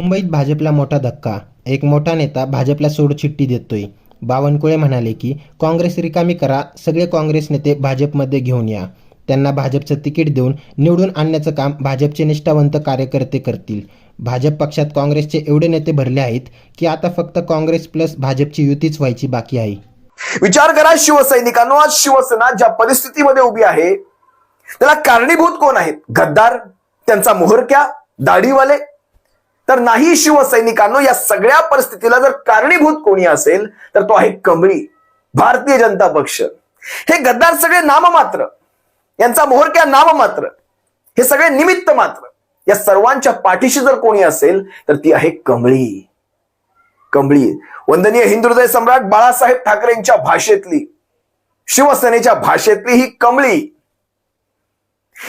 मुंबईत भाजपला मोठा धक्का. एक मोठा नेता भाजपला सोडचिठ्ठी देतोय. बावनकुळे म्हणाले की काँग्रेस रिकामी करा सगळे काँग्रेस नेते भाजपमध्ये घेऊन या. त्यांना भाजपचं तिकीट देऊन निवडून आणण्याचं काम भाजपचे निष्ठावंत कार्यकर्ते करतील. भाजप पक्षात काँग्रेसचे एवढे नेते भरले आहेत की आता फक्त काँग्रेस प्लस भाजपची युतीच व्हायची बाकी आहे. विचार करा शिवसैनिकांनो आज शिवसेना ज्या परिस्थितीमध्ये उभी आहे त्याला कारणीभूत कोण आहेत? गद्दार त्यांचा मोहरक्या दाढीवाले तर नाही शिवसैनिकांनो या सगळ्या परिस्थितीला जर कारणीभूत कोणी असेल तर तो आहे कमळी भारतीय जनता पक्ष. हे गद्दार सगळे नाममात्र. यांचा मोहरक्या नाममात्र. हे सगळे निमित्त मात्र. या सर्वांच्या पाठीशी जर कोणी असेल तर ती आहे कमळी कमळी वंदनीय हिंदुदय सम्राट बाळासाहेब ठाकरेंच्या भाषेतली शिवसेनेच्या भाषेतली ही कमळी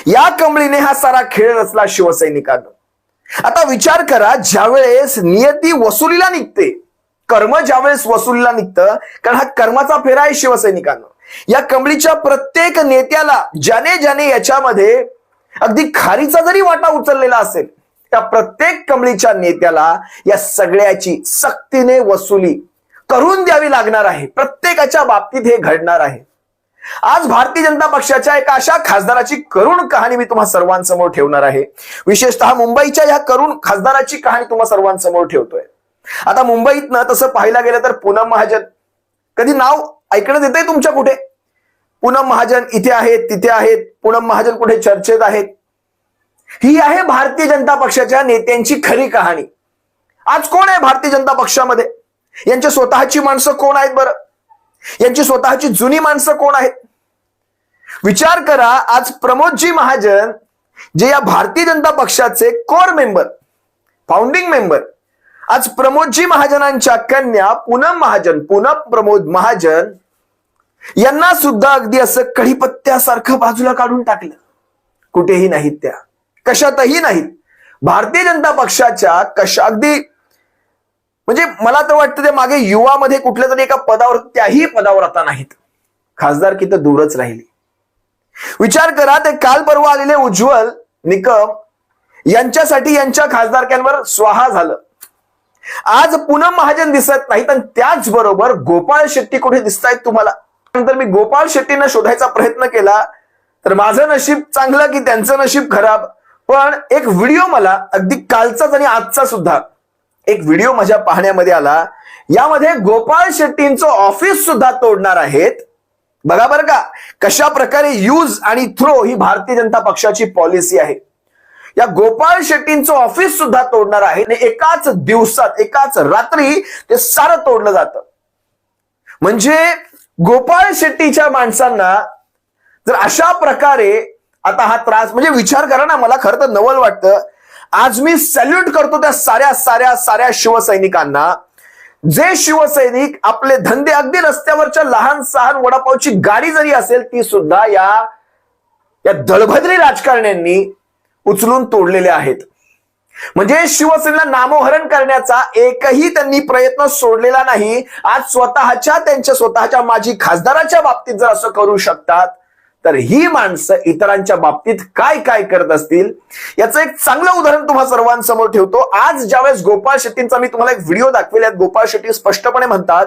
या कमळीने हा सारा खेळ रचला शिवसैनिकांना. आता विचार करा ज्यावेळेस नियती वसुलीला निघते कर्म ज्यावेळेस वसुलीला निघतं कारण हा कर्माचा फेरा आहे शिवसैनिकांना या कमळीच्या प्रत्येक नेत्याला ज्याने ज्याने याच्यामध्ये अगदी खारीचा जरी वाटा उचललेला असेल त्या प्रत्येक कमळीच्या नेत्याला या सगळ्याची सक्तीने वसुली करून द्यावी लागणार आहे. प्रत्येकाच्या बाबतीत हे घडणार आहे. आज भारतीय जनता पक्षाच्या एका अशा खासदाराची करुण कहाणी मी तुम्हा सर्वांसमोर ठेवणार आहे. विशेषतः मुंबईच्या या करुण खासदाराची कहाणी तुम्हा सर्वांसमोर ठेवतोय. आता मुंबईत तसं पाहायला गेलं तर पूनम महाजन. कधी नाव ऐकण्यात येतंय तुमच्या कुठे? पूनम महाजन इथे आहेत तिथे आहेत. पूनम महाजन कुठे चर्चेत आहेत? ही आहे भारतीय जनता पक्षाच्या नेत्यांची खरी कहाणी. आज कोण आहे भारतीय जनता पक्षामध्ये? यांची स्वतःची माणसं कोण आहेत बरं? यांची स्वतःची जुनी माणसं कोण आहेत? विचार करा आज प्रमोदजी महाजन जे या भारतीय जनता पक्षाचे कोर मेंबर फाउंडिंग मेंबर आज प्रमोदजी महाजनांच्या कन्या पूनम महाजन पूनम प्रमोद महाजन यांना सुद्धा अगदी असं कढीपत्त्यासारखं बाजूला काढून टाकलं. कुठेही नाहीत त्या. कशातही नाहीत. भारतीय जनता पक्षाच्या कशा अगदी म्हणजे मला तर वाटतं ते मागे युवामध्ये कुठल्या तरी एका पदावर त्याही पदावर आता नाहीत. खासदार की तर दूरच राहिली. विचार करा ते काल परवा आलेले उज्ज्वल निकम यांच्यासाठी यांच्या खासदारक्यांवर स्वाहा झालं. आज पूनम महाजन दिसत नाहीत आणि त्याचबरोबर गोपाळ शेट्टी कुठे दिसत आहेत तुम्हाला? नंतर मी गोपाळ शेट्टींना शोधायचा प्रयत्न केला तर माझं नशीब चांगलं की त्यांचं नशीब खराब. पण एक व्हिडिओ मला अगदी कालचाच आणि आजचा सुद्धा एक व्हिडिओ माझ्या पाहण्यामध्ये आला. यामध्ये गोपाळ शेट्टींचं ऑफिस सुद्धा तोडणार आहेत. बघा बरं का कशा प्रकारे यूज आणि थ्रो ही भारतीय जनता पक्षाची पॉलिसी आहे. या गोपाळ शेट्टींचं ऑफिस सुद्धा तोडणार आहे आणि एकाच दिवसात एकाच रात्री ते सारं तोडलं जातं. म्हणजे गोपाळ शेट्टीच्या माणसांना जर अशा प्रकारे आता हा त्रास म्हणजे विचार करा ना मला खरं तर नवल वाटतं. आज मी सॅल्यूट करतो त्या साऱ्या साऱ्या साऱ्या शिवसैनिकांना. जे शिवसैनिक आपले धंदे अगदी रस्त्यावरच्या लहान सहान वडापावची गाडी जरी असेल ती सुद्धा या या दळभद्री राजकारण्यांनी उचलून तोडलेले आहेत. म्हणजे शिवसेनेला नामोहरण करण्याचा एकही त्यांनी प्रयत्न सोडलेला नाही. आज स्वतःच्या त्यांच्या स्वतःच्या माजी खासदाराच्या बाबतीत जर असं करू शकतात तर ही माणसं इतरांच्या बाबतीत काय काय करत असतील? याचं एक चांगलं उदाहरण तुम्हा सर्वांसमोर ठेवतो. आज ज्यावेळेस गोपाळ शेट्टींचा मी तुम्हाला एक व्हिडिओ दाखविल्यात गोपाळ शेट्टी स्पष्टपणे म्हणतात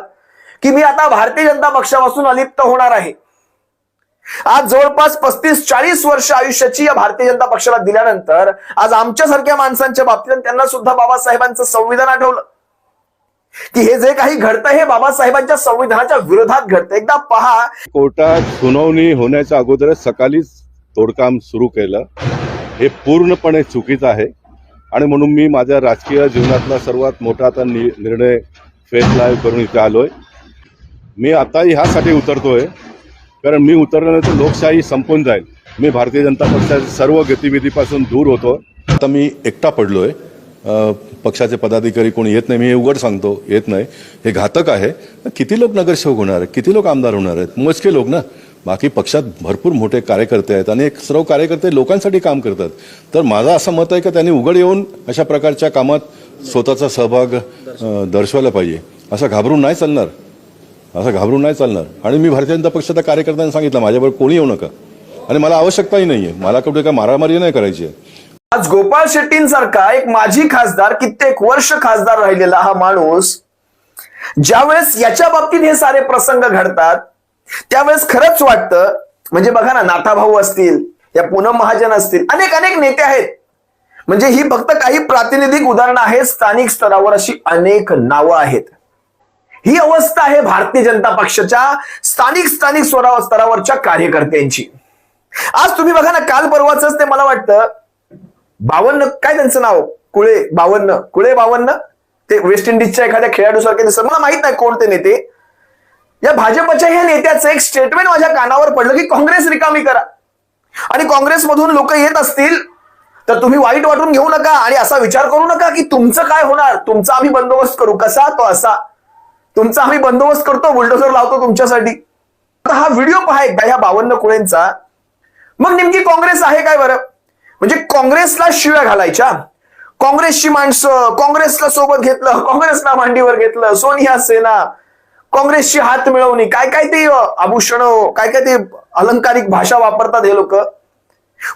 की मी आता भारतीय जनता पक्षापासून अलिप्त होणार आहे. आज जवळपास पस्तीस चाळीस वर्ष आयुष्याची या भारतीय जनता पक्षाला दिल्यानंतर आज आमच्यासारख्या माणसांच्या बाबतीत त्यांना सुद्धा बाबासाहेबांचं संविधान आठवलं. की हे जे काही घडतं हे बाबासाहेबांच्या संविधानाच्या विरोधात घडतं. एकदा पहा. कोर्टात सुनावणी होण्याच्या अगोदरच सकाळीच तोडकाम सुरू केलं. हे पूर्णपणे चुकीचं आहे. आणि म्हणून मी माझ्या राजकीय जीवनातला सर्वात मोठा आता नि निर्णय फेस लाईव्ह करून इथे आलोय. मी आता ह्यासाठी उतरतोय. कारण मी उतरल्यानंतर लोकशाही संपून जाईल. मी भारतीय जनता पक्षाच्या सर्व गतिविधीपासून दूर होतो. आता मी एकटा पडलोय. पक्षाचे पदाधिकारी कोणी येत नाही मी हे उघड सांगतो येत नाही. हे घातक आहे. किती लोक नगरसेवक होणार आहेत? किती लोक आमदार होणार आहेत? मोजके लोक ना. बाकी पक्षात भरपूर मोठे कार्यकर्ते आहेत आणि एक सर्व कार्यकर्ते लोकांसाठी काम करतात. तर माझं असं मत आहे की त्यांनी उघड येऊन अशा प्रकारच्या कामात स्वतःचा सहभाग दर्शवायला पाहिजे. असं घाबरून नाही चालणार. असं घाबरून नाही चालणार. आणि मी भारतीय जनता पक्षाच्या कार्यकर्त्यांना सांगितलं माझ्याबरोबर कोणी येऊ नका. आणि मला आवश्यकताही नाही आहे मला कुठे काय मारामारी नाही करायची आहे. आज गोपाळ शेट्टींसारखा एक माजी खासदार कित्येक वर्ष खासदार राहिलेला हा माणूस ज्यावेळेस याच्या बाबतीत हे सारे प्रसंग घडतात त्यावेळेस खरंच वाटतं म्हणजे बघा ना नाथाभाऊ असतील या पूनम महाजन असतील अनेक अनेक नेते आहेत. म्हणजे ही फक्त काही प्रातिनिधिक उदाहरणं आहेत स्थानिक स्तरावर अशी अनेक नावं आहेत. ही अवस्था आहे भारतीय जनता पक्षाच्या स्थानिक स्थानिक स्वरा स्तरावरच्या कार्यकर्त्यांची. आज तुम्ही बघा ना काल परवाच ते मला वाटतं बावन्न काय त्यांचं नाव? कुळे बावन्न. कुळे बावन्न? ते वेस्ट इंडिजच्या एखाद्या खेळाडूसारखे दिसत मला माहीत नाही कोणते नेते. या भाजपच्या ह्या नेत्याचं एक स्टेटमेंट माझ्या कानावर पडलं की काँग्रेस रिकामी करा. आणि काँग्रेसमधून लोक येत असतील तर तुम्ही वाईट वाटून घेऊ नका आणि असा विचार करू नका की तुमचं काय होणार? तुमचा आम्ही बंदोबस्त करू. कसा तो असा? तुमचा आम्ही बंदोबस्त करतो बुलडोझर लावतो तुमच्यासाठी. आता हा व्हिडिओ पहा एकदा ह्या बावन्न कुळेंचा. मग नेमकी काँग्रेस आहे काय बरं? म्हणजे काँग्रेसला शिव्या घालायच्या. काँग्रेसची माणसं काँग्रेसला सोबत घेतलं काँग्रेसला मांडीवर घेतलं सोनिया सेना काँग्रेसची हात मिळवणी काय काय ते आभूषण काय काय ते अलंकारिक भाषा वापरतात हे लोक.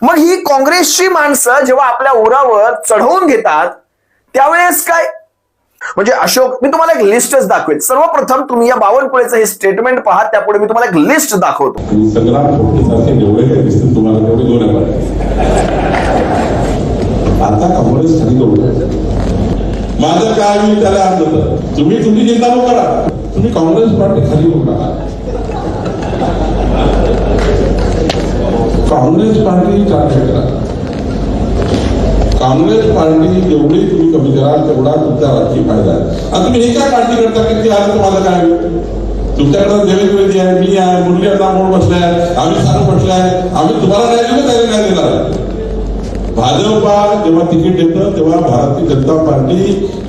मग ही काँग्रेसची माणसं जेव्हा आपल्या उरावर चढवून घेतात त्यावेळेस काय म्हणजे अशोक मी तुम्हाला एक लिस्टच दाखवेल सर्वप्रथम तुम्ही या बावनकुळेचं हे स्टेटमेंट पहा त्यापुढे मी तुम्हाला एक लिस्ट दाखवतो. आता काँग्रेस खाली होतं माझं काय मी त्याला आणलं होतं तुम्ही तुम्ही चिंता नको हो करा. तुम्ही काँग्रेस पार्टी खाली होऊ नका. काँग्रेस पार्टी टार्गेट करा काँग्रेस पार्टी जेवढी तुम्ही कमी कराल तेवढा तुमचा राजकीय फायदा आहे. आता तुम्ही एका पार्टी करता? किती आज तुम्हाला काय? तुमच्याकडं देवेंद्र देवेंद्रजी आहे मी आहे मुरली अण्णा मोड बसलाय आम्ही सारं बसले आहे आम्ही तुम्हाला काय दिलं त्याने काय दिला. भाजपा जेव्हा तिकीट देतं तेव्हा भारतीय जनता पार्टी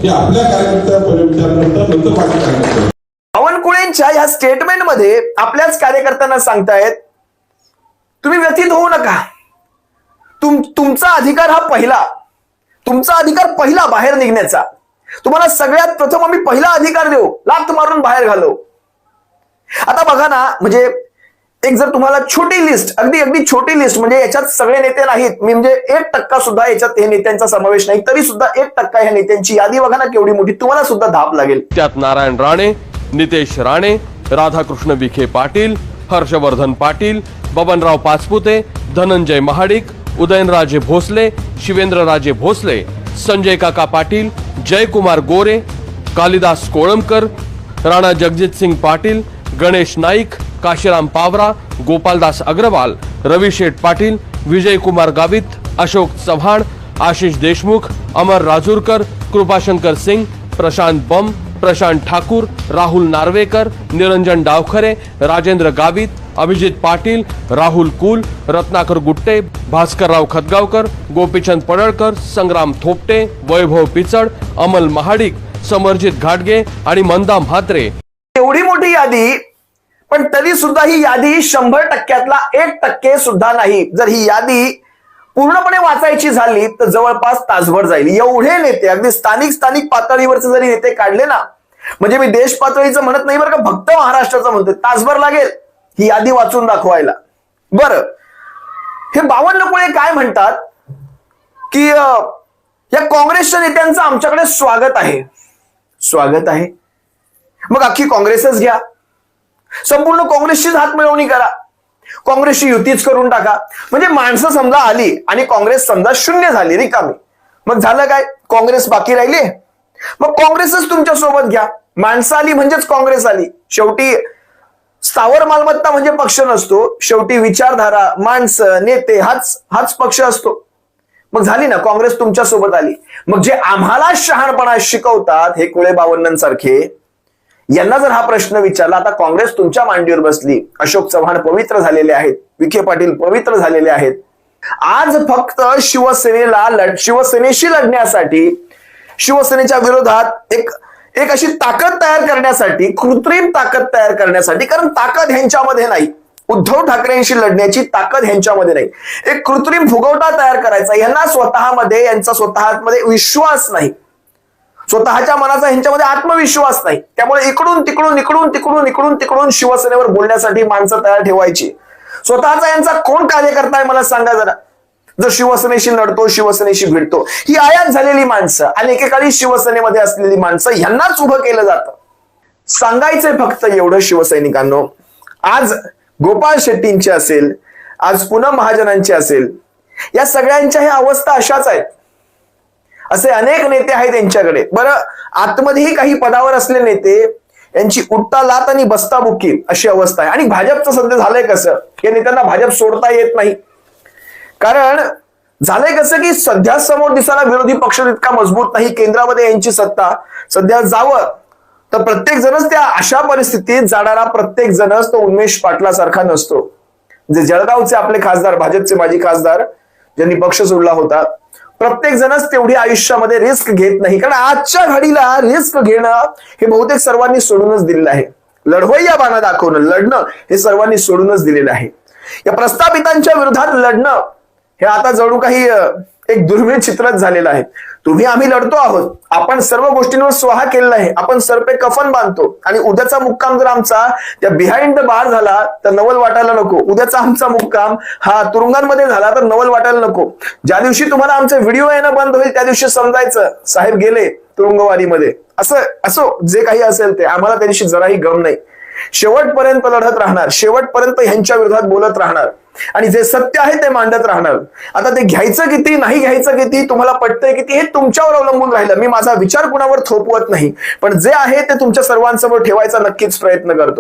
ही आपल्या कार्यकर्त्यापर्यंत विचार नंतर बाकी कार्यकर्ते बावनकुळेंच्या ह्या स्टेटमेंटमध्ये आपल्याच कार्यकर्त्यांना सांगतायत तुम्ही व्यथित होऊ नका. तुम तुमचा अधिकार हा पहिला. तुमचा अधिकार पहिला बाहेर निघण्याचा. तुम्हाला सगळ्यात प्रथम आम्ही पहिला अधिकार देऊ. लाथ मारून बाहेर घालू. आता बघा ना म्हणजे एक जर तुम्हाला छोटी लिस्ट अगदी अगदी छोटी लिस्ट म्हणजे याच्यात सगळे नेते नाहीत. मी म्हणजे एक टक्का सुद्धा याच्यात हे नेत्यांचा समावेश नाही. तरी सुद्धा एक टक्का ह्या नेत्यांची यादी बघा ना केवढी मोठी. तुम्हाला सुद्धा धाप लागेल. त्यात नारायण राणे नितेश राणे राधाकृष्ण विखे पाटील हर्षवर्धन पाटील बबनराव पाचपुते धनंजय महाडिक उदयनराजे भोसले शिवेंद्रराजे भोसले, संजय काका पाटील, जयकुमार गोरे, कालिदास कोळंबकर, राणा जगजित सिंग पाटील, गणेश नाईक, काशीराम पावरा, गोपालदास अग्रवाल, रवी शेठ पाटील, विजयकुमार गावित, अशोक चव्हाण, आशिष देशमुख, अमर राजूरकर, कृपाशंकर सिंह प्रशांत बम, प्रशांत ठाकूर, राहुल नार्वेकर, निरंजन डावखरे, राजेंद्र गावित अभिजित पाटील राहुल कुल रत्नाकर गुट्टे भास्करराव खतगावकर गोपीचंद पडळकर संग्राम थोपटे वैभव पिचड अमल महाडिक समरजित घाटगे आणि मंदा म्हात्रे. एवढी मोठी यादी पण तरी सुद्धा ही यादी शंभर टक्क्यातला एक टक्के सुद्धा नाही. जर ही यादी पूर्णपणे वाचायची झाली तर जवळपास तासभर जाईल. एवढे नेते अगदी स्थानिक स्थानिक पातळीवरचे जरी नेते काढले ना म्हणजे मी देश पातळीचं म्हणत नाही बरं का फक्त महाराष्ट्राचं म्हणतोय तासभर लागेल. ही यादी वाचून दाखवायला. बर. हे बावन्न कुळे काय म्हणतात? की या काँग्रेसच्या नेत्यांचं आमच्याकडे स्वागत आहे. स्वागत आहे. मग अख्खी काँग्रेसच घ्या. संपूर्ण काँग्रेसचीच हात मिळवणी करा. काँग्रेसची युतीच करून टाका. म्हणजे माणसं समजा आली आणि काँग्रेस समजा शून्य झाली रिकामी मग झालं काय? काँग्रेस बाकी राहिली? मग काँग्रेसच तुमच्यासोबत घ्या. माणसं आली म्हणजेच काँग्रेस आली. शेवटी स्थावर मालमत्ता म्हणजे पक्ष नसतो. शेवटी विचारधारा माणसं नेते हाच हाच पक्ष असतो. मग झाली ना काँग्रेस तुमच्यासोबत आली. मग जे आम्हाला शहाणपणा शिकवतात हे कुळे बावन्नांसारखे यांना जर हा प्रश्न विचारला आता काँग्रेस तुमच्या मांडीवर बसली. अशोक चव्हाण पवित्र झालेले आहेत. विखे पाटील पवित्र झालेले आहेत. आज फक्त शिवसेनेला लढ शिवसेनेशी लढण्यासाठी शिवसेनेच्या विरोधात एक एक अशी ताकद तयार करण्यासाठी कृत्रिम ताकद तयार करण्यासाठी कारण ताकद ह्यांच्यामध्ये नाही. उद्धव ठाकरेंशी लढण्याची ताकद ह्यांच्यामध्ये नाही. एक कृत्रिम फुगवटा तयार करायचा यांना स्वतःमध्ये यांचा स्वतःमध्ये विश्वास नाही. स्वतःच्या मनाचा ह्यांच्यामध्ये आत्मविश्वास नाही. त्यामुळे इकडून तिकडून इकडून तिकडून इकडून तिकडून शिवसेनेवर बोलण्यासाठी माणसं तयार ठेवायची. स्वतःचा यांचा कोण कार्यकर्ता आहे मला सांगा जरा. जो शिवसेनेशी लढतो शिवसेनेशी भिडतो ही आयात झालेली माणसं आणि एकेकाळी शिवसेनेमध्ये असलेली माणसं यांनाच उभं केलं जातं. सांगायचंय फक्त एवढं शिवसैनिकांनो. आज गोपाळ शेट्टींची असेल आज पुन्हा महाजनांची असेल या सगळ्यांच्या ह्या अवस्था अशाच आहेत. असे अनेक नेते आहेत त्यांच्याकडे बरं आतमध्येही काही पदावर असलेले नेते यांची उठता लात आणि बसता बुक्की अशी अवस्था आहे. आणि भाजपचं सध्या झालंय कसं? या नेत्यांना भाजप सोडता येत नाही. कारण झालंय कसं की सध्या समोर दिसायला विरोधी पक्ष इतका मजबूत नाही. केंद्रामध्ये यांची सत्ता सध्या जावं. तर प्रत्येक जणच त्या अशा परिस्थितीत जाणारा प्रत्येक जणच तो उन्मेष पाटलासारखा नसतो. जे जळगावचे आपले खासदार भाजपचे माजी खासदार ज्यांनी पक्ष सोडला होता प्रत्येक जणच तेवढी आयुष्यामध्ये रिस्क घेत नाही. कारण आजच्या घडीला रिस्क घेणं हे बहुतेक सर्वांनी सोडूनच दिलेलं आहे. लढवय्या बाणा दाखवणं लढणं हे सर्वांनी सोडूनच दिलेलं आहे. या प्रस्थापितांच्या विरोधात लढणं हे आता जणू काही एक दुर्मिळ चित्रच झालेलं आहे. तुम्ही आम्ही लढतो आहोत. आपण सर्व गोष्टींवर स्वाहा केलेला आहे. आपण सरपे कफन बांधतो. आणि उद्याचा मुक्काम जर आमचा त्या बिहाइंड द बार झाला तर नवल वाटायला नको. उद्याचा आमचा मुक्काम हा तुरुंगांमध्ये झाला तर नवल वाटायला नको. ज्या दिवशी तुम्हाला आमचा व्हिडिओ येणं बंद होईल त्या दिवशी समजायचं साहेब गेले तुरुंगवारीमध्ये असं असो जे काही असेल ते. आम्हाला त्या दिवशी जराही गम नाही. शेवटपर्यंत लढत राहणार. शेवटपर्यंत ह्यांच्या विरोधात बोलत राहणार. आणि जे सत्य आहे ते मांडत राहणार आता ते घ्यायचं किती नाही घ्यायचं किती तुम्हाला पटतंय किती हे तुमच्यावर अवलंबून राहिलं. मी माझा विचार कुणावर थोपवत नाही. पण जे आहे ते तुमच्या सर्वांसमोर ठेवायचा नक्कीच प्रयत्न करतो.